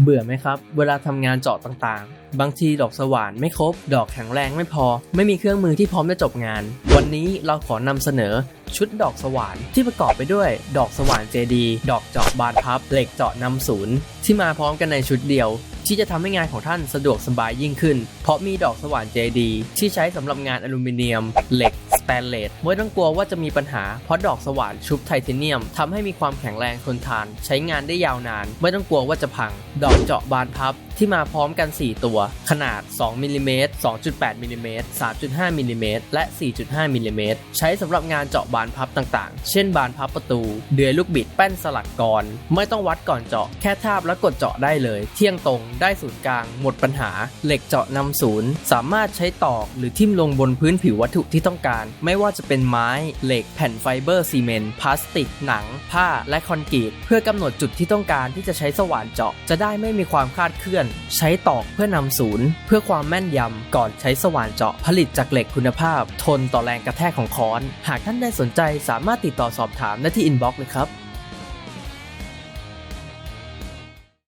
เบื่อไหมครับ เวลาทำงานเจาะต่างๆ บางทีดอกสว่านไม่ครบ ดอกแข็งแรงไม่พอ ไม่มีเครื่องมือที่พร้อมจะจบงาน วันนี้เราขอนำเสนอชุดดอกสว่านที่ประกอบไปด้วย ดอกสว่านเจดีดอกเจาะบานพับ เหล็กเจาะนำศูนย์ที่มาพร้อมกันในชุดเดียว ที่จะทำให้งานของท่านสะดวกสบายยิ่งขึ้น เพราะมีดอกสว่าน JD ที่ใช้สำหรับงานอลูมิเนียม เหล็ก สแตนเลสไม่ต้องกลัวว่าจะมีปัญหาเพราะดอกสว่านชุบไทเทเนียมทำให้มีความแข็งแรงทนทาน ใช้งานได้ยาวนาน ไม่ต้องกลัวว่าจะพัง ดอกเจาะบานพับที่มาพร้อมกัน 4 ตัว ขนาด 2มิลลิเมตร2.8มิลลิเมตร3.5มิลลิเมตรและ 4.5มิลลิเมตรใช้สำหรับงานเจาะบานพับต่างๆ เช่นบานพับประตู เดือยลูกบิดแป้นสลักกร ไม่ต้องวัดก่อนเจาะ แค่ทาบแล้วกดเจาะได้เลย เที่ยงตรงได้ศูนย์กลาง หมดปัญหา เหล็กเจาะนำศูนย์ สามารถใช้ตอกหรือทิ่มลงบนพื้นผิววัตถุที่ต้องการไม่ว่าจะเป็นไม้ เหล็ก แผ่นไฟเบอร์ซีเมนต์พลาสติก หนัง ผ้า และคอนกรีต เพื่อกำหนดจุดที่ต้องการที่จะใช้สว่านเจาะ จะได้ไม่มีความคลาดเคลื่อน ใช้ตอกเพื่อนำศูนย์ เพื่อความแม่นยำ ก่อนใช้สว่านเจาะ ผลิตจากเหล็กคุณภาพ ทนต่อแรงกระแทกของค้อน หากท่านได้สนใจสามารถติดต่อสอบถามได้ที่อินบ็อกซ์เลยครับ